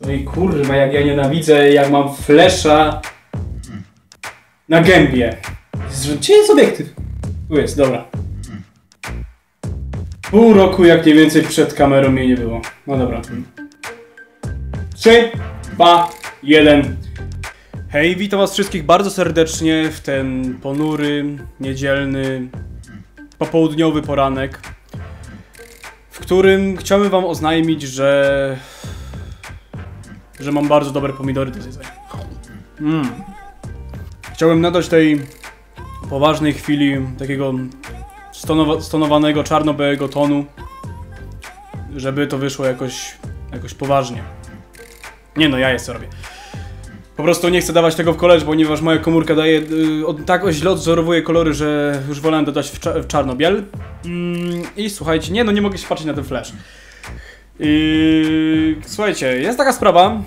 No i kurwa, jak ja nienawidzę, jak mam flesza na gębie. Gdzie jest obiektyw? Tu jest, dobra. Pół roku, jak nie więcej, przed kamerą mnie nie było. No dobra. 3, 2, 1. Hej, witam was wszystkich bardzo serdecznie w ten ponury, niedzielny, popołudniowy poranek, w którym chciałbym wam oznajmić, że że mam bardzo dobre pomidory do zjedzenia. Mm. Chciałem nadać tej poważnej chwili takiego stonowa stonowanego czarno-białego tonu, żeby to wyszło jakoś, jakoś poważnie. Nie no, ja jest robię. Po prostu nie chcę dawać tego w college, ponieważ moja komórka daje y, od, tak źle odzorowuje kolory, że już wolałem dodać w, cza w czarno-biel. Mm, I słuchajcie, nie no, nie mogę się patrzeć na ten flash. I słuchajcie, jest taka sprawa,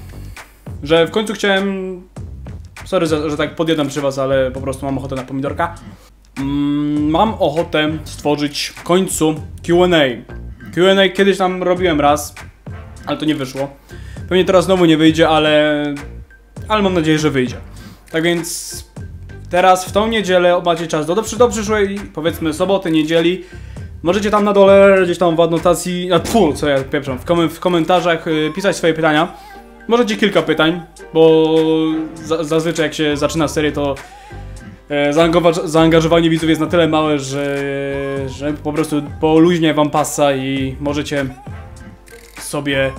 że w końcu chciałem. Sorry, za- że tak podjedam przy was, ale po prostu mam ochotę na pomidorka. Mm, mam ochotę stworzyć w końcu QA. QA kiedyś tam robiłem raz, ale to nie wyszło. Pewnie teraz znowu nie wyjdzie, ale. Ale mam nadzieję, że wyjdzie. Tak więc teraz w tą niedzielę macie czas do, do, do przyszłej, powiedzmy soboty, niedzieli. Możecie tam na dole, gdzieś tam w adnotacji, a pfu, co ja pieprzam, w, komen w komentarzach y, pisać swoje pytania. Możecie kilka pytań, bo za zazwyczaj jak się zaczyna serię, to e, zaangażowa- zaangażowanie widzów jest na tyle małe, że, że po prostu poluźnia wam pasa i możecie sobie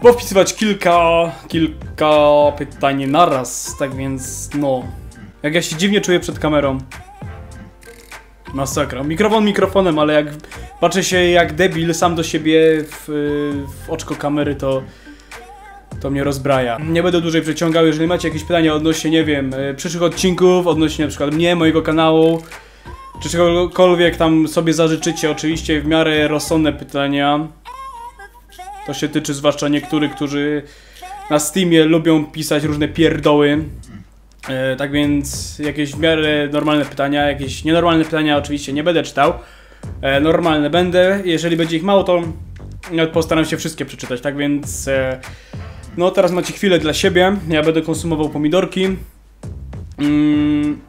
powpisywać kilka, kilka pytań naraz, tak więc no. Jak ja się dziwnie czuję przed kamerą. Masakra. Mikrofon mikrofonem, ale jak patrzę się jak debil sam do siebie w, w oczko kamery, to to mnie rozbraja. Nie będę dłużej przeciągał, jeżeli macie jakieś pytania odnośnie, nie wiem, e, przyszłych odcinków, odnośnie na przykład mnie, mojego kanału, czy czegokolwiek tam sobie zażyczycie, oczywiście w miarę rozsądne pytania. To się tyczy zwłaszcza niektórych, którzy na Steamie lubią pisać różne pierdoły. E, tak więc jakieś w miarę normalne pytania, jakieś nienormalne pytania oczywiście nie będę czytał. E, normalne będę. Jeżeli będzie ich mało, to postaram się wszystkie przeczytać. Tak więc e, no teraz macie chwilę dla siebie. Ja będę konsumował pomidorki. Mm,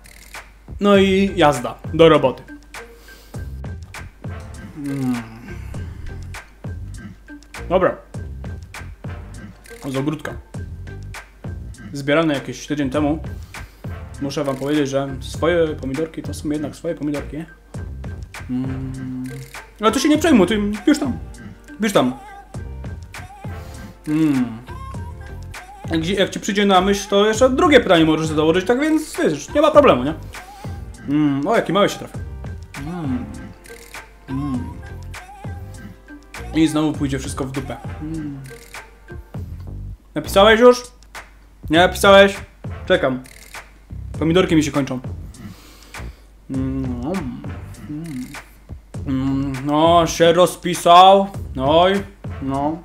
no i jazda do roboty. Mm. Dobra. Z ogródka zbierane jakieś tydzień temu. Muszę wam powiedzieć, że swoje pomidorki to są jednak swoje pomidorki. Mm. Ale to się nie przejmuj, ty bierz tam. Bierz tam. Mm. Jak, ci przyjdzie na myśl, to jeszcze drugie pytanie możesz dołożyć, tak więc wiesz, nie ma problemu, nie? Mm. O, jaki mały się trafi. Mm. I znowu pójdzie wszystko w dupę. Napisałeś już? Nie napisałeś? Czekam. Pomidorki mi się kończą. Mm, mm, No, się rozpisał. No i, no.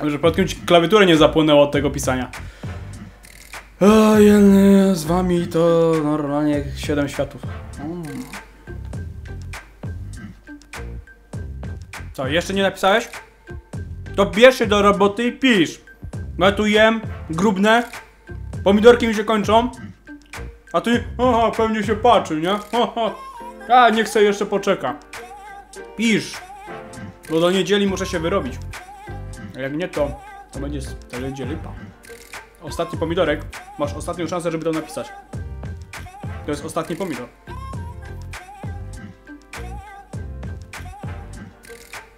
Ale że przypadkiem ci klawiaturę nie zapłynęło od tego pisania. Ojej, z wami to normalnie 7 światów. Mm. Co, jeszcze nie napisałeś? To bierz się do roboty i pisz. Bo ja tu jem, grubne, pomidorki mi się kończą, a ty, aha, pewnie się patrzy, nie? Haha. A, niech sobie jeszcze poczeka. Pisz, bo do niedzieli muszę się wyrobić. A jak nie, to, to będzie, to będzie lipa. Ostatni pomidorek, masz ostatnią szansę, żeby to napisać. To jest ostatni pomidor.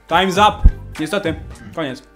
Time's up! Niestety, koniec.